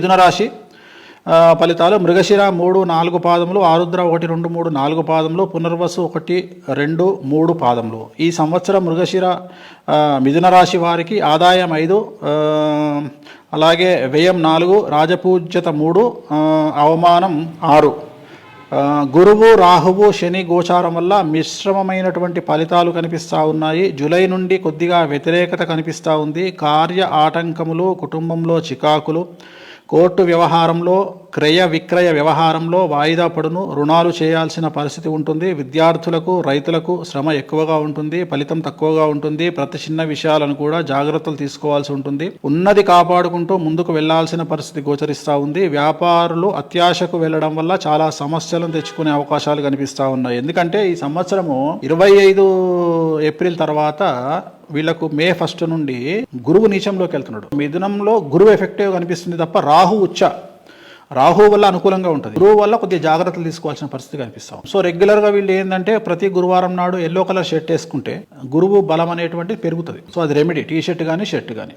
మిథున రాశి ఫలితాలు మృగశిర మూడు నాలుగు పాదములు ఆరుద్ర ఒకటి రెండు మూడు నాలుగు పాదములు పునర్వసు ఒకటి రెండు మూడు పాదములు. ఈ సంవత్సరం మృగశిర మిథున రాశి వారికి ఆదాయం ఐదు అలాగే వ్యయం నాలుగు రాజపూజ్యత మూడు అవమానం ఆరు. గురువు రాహువు శని గోచారం వల్ల మిశ్రమమైనటువంటి ఫలితాలు కనిపిస్తూ ఉన్నాయి. జూలై నుండి కొద్దిగా వ్యతిరేకత కనిపిస్తూ ఉంది. కార్య ఆటంకములు కుటుంబంలో చికాకులు కోర్టు వ్యవహారంలో క్రయ విక్రయ వ్యవహారంలో వాయిదా పడును రుణాలు చేయాల్సిన పరిస్థితి ఉంటుంది విద్యార్థులకు రైతులకు శ్రమ ఎక్కువగా ఉంటుంది ఫలితం తక్కువగా ఉంటుంది ప్రతి చిన్న విషయాలను కూడా జాగ్రత్తలు తీసుకోవాల్సి ఉంటుంది. ఉన్నది కాపాడుకుంటూ ముందుకు వెళ్ళాల్సిన పరిస్థితి గోచరిస్తూ ఉంది. వ్యాపారులు అత్యాశకు వెళ్ళడం వల్ల చాలా సమస్యలను తెచ్చుకునే అవకాశాలు కనిపిస్తూ ఉన్నాయి. ఎందుకంటే ఈ సంవత్సరము ఇరవై ఐదు ఏప్రిల్ తర్వాత వీళ్ళకు మే ఫస్ట్ నుండి గురువు నీచంలోకి వెళ్తున్నాడు. మిథునంలో గురువు ఎఫెక్టివ్ కనిపిస్తుంది తప్ప రాహు ఉచ్చ. రాహు వల్ల అనుకూలంగా ఉంటుంది. గురువు వల్ల కొద్దిగా జాగ్రత్తలు తీసుకోవాల్సిన పరిస్థితి కనిపిస్తాం. సో రెగ్యులర్గా వీళ్ళు ఏంటంటే ప్రతి గురువారం నాడు ఎల్లో కలర్ షర్ట్ వేసుకుంటే గురువు బలం అనేటువంటిది పెరుగుతుంది. సో అది రెమెడీ టీ షర్ట్ కానీ షర్ట్ కానీ